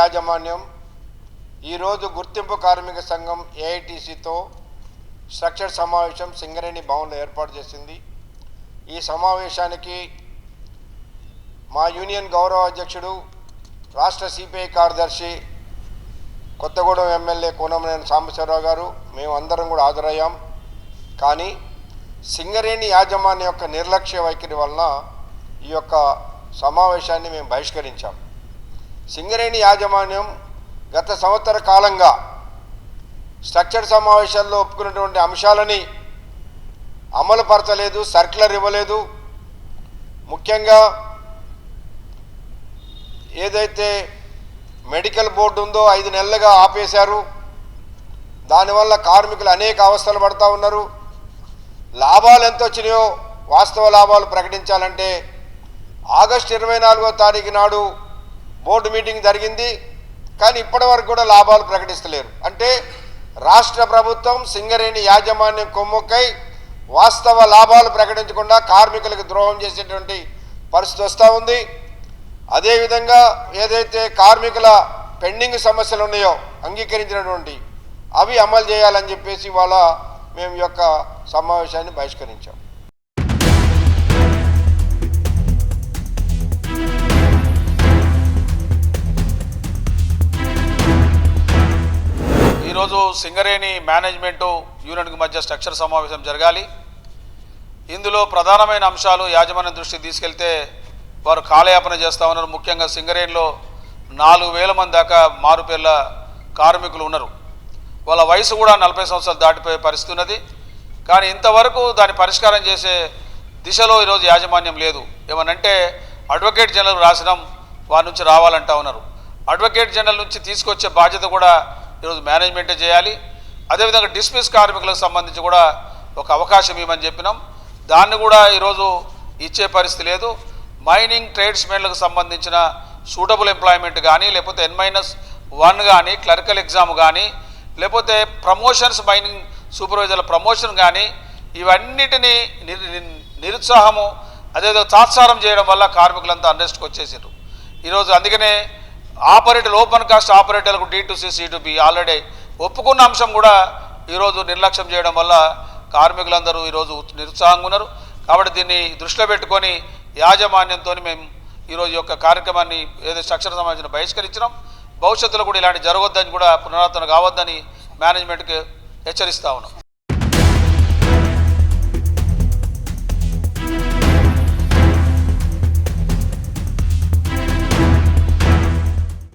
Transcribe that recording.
యాజమాన్యం ఈరోజు గుర్తింపు కార్మిక సంఘం ఏఐటీసీతో స్ట్రక్చర్ సమావేశం సింగరేణి భవన్లో ఏర్పాటు చేసింది. ఈ సమావేశానికి మా యూనియన్ గౌరవ అధ్యక్షుడు రాష్ట్ర సిపిఐ కార్యదర్శి కొత్తగూడెం ఎమ్మెల్యే కోనమనేని సాంబశివరావు గారు మేము అందరం కూడా హాజరయ్యాం. కానీ సింగరేణి యాజమాన్యం యొక్క నిర్లక్ష్య వైఖరి వలన ఈ యొక్క సమావేశాన్ని మేము బహిష్కరించాం. సింగరేణి యాజమాన్యం గత సంవత్సర కాలంగా స్ట్రక్చర్ సమావేశాల్లో ఒప్పుకున్నటువంటి అంశాలని అమలుపరచలేదు సర్క్యులర్ ఇవ్వలేదు. ముఖ్యంగా ఏదైతే మెడికల్ బోర్డు ఉందో ఐదు నెలలుగా ఆపేశారు. దానివల్ల కార్మికులు అనేక అవస్థలు పడతా ఉన్నారు. లాభాలు ఎంత వచ్చినాయో వాస్తవ లాభాలు ప్రకటించాలంటే ఆగస్టు ఇరవై నాలుగో తారీఖు నాడు బోర్డు మీటింగ్ జరిగింది కానీ ఇప్పటి వరకు కూడా లాభాలు ప్రకటిస్తలేరు. అంటే రాష్ట్ర ప్రభుత్వం సింగరేణి యాజమాన్యం కొమ్ముకై వాస్తవ లాభాలు ప్రకటించకుండా కార్మికులకు ద్రోహం చేసేటువంటి పరిస్థితి వస్తూ ఉంది. అదేవిధంగా ఏదైతే కార్మికుల పెండింగ్ సమస్యలు ఉన్నాయో అంగీకరించినటువంటి అవి అమలు చేయాలని చెప్పేసి ఇవాళ మేము యొక్క సమావేశాన్ని బహిష్కరించాం. ఈరోజు సింగరేణి మేనేజ్మెంటు యూనిట్కి మధ్య స్ట్రక్చర్ సమావేశం జరగాలి. ఇందులో ప్రధానమైన అంశాలు యాజమాన్యం దృష్టికి తీసుకెళ్తే వారు కాలయాపన చేస్తూ ఉన్నారు. ముఖ్యంగా సింగరేణిలో నాలుగు వేల మంది దాకా మారుపేర్ల కార్మికులు ఉన్నారు. వాళ్ళ వయసు కూడా నలభై సంవత్సరాలు దాటిపోయే పరిస్థితి ఉన్నది. కానీ ఇంతవరకు దాని పరిష్కారం చేసే దిశలో ఈరోజు యాజమాన్యం లేదు. ఏమనంటే అడ్వకేట్ జనరల్ రాసినాం వారి నుంచి రావాలంటా ఉన్నారు. అడ్వకేట్ జనరల్ నుంచి తీసుకొచ్చే బాధ్యత కూడా ఈరోజు మేనేజ్మెంటే చేయాలి. అదేవిధంగా డిస్మిస్ కార్మికులకు సంబంధించి కూడా ఒక అవకాశం ఇవ్వమని చెప్పినాం. దాన్ని కూడా ఈరోజు ఇచ్చే పరిస్థితి లేదు. మైనింగ్ ట్రేడ్స్మెన్లకు సంబంధించిన సూటబుల్ ఎంప్లాయ్మెంట్ కానీ లేకపోతే ఎన్ మైనస్ వన్ కానీ క్లరికల్ ఎగ్జామ్ కానీ లేకపోతే ప్రమోషన్స్ మైనింగ్ సూపర్వైజర్ల ప్రమోషన్ కానీ ఇవన్నిటినీ నిరుత్సాహము అదేవిధంగా తాత్సారం చేయడం వల్ల కార్మికులంతా అండర్స్ట్కి వచ్చేసారు ఈరోజు అందుకనే operator open cast ఆపరేటర్లకు D two C C two B already ఒప్పుకున్న అంశం కూడా ఈరోజు నిర్లక్ష్యం చేయడం వల్ల కార్మికులందరూ ఈరోజు నిరుత్సాహంగా ఉన్నారు. కాబట్టి దీన్ని దృష్టిలో పెట్టుకొని యాజమాన్యంతో మేము ఈరోజు యొక్క కార్యక్రమాన్ని ఏదో స్ట్రక్చర్ సంబంధించిన బహిష్కరించినాం. భవిష్యత్తులో కూడా ఇలాంటి జరగొద్దని కూడా పునరావృతం కావద్దని మేనేజ్మెంట్కి హెచ్చరిస్తా ఉన్నాం.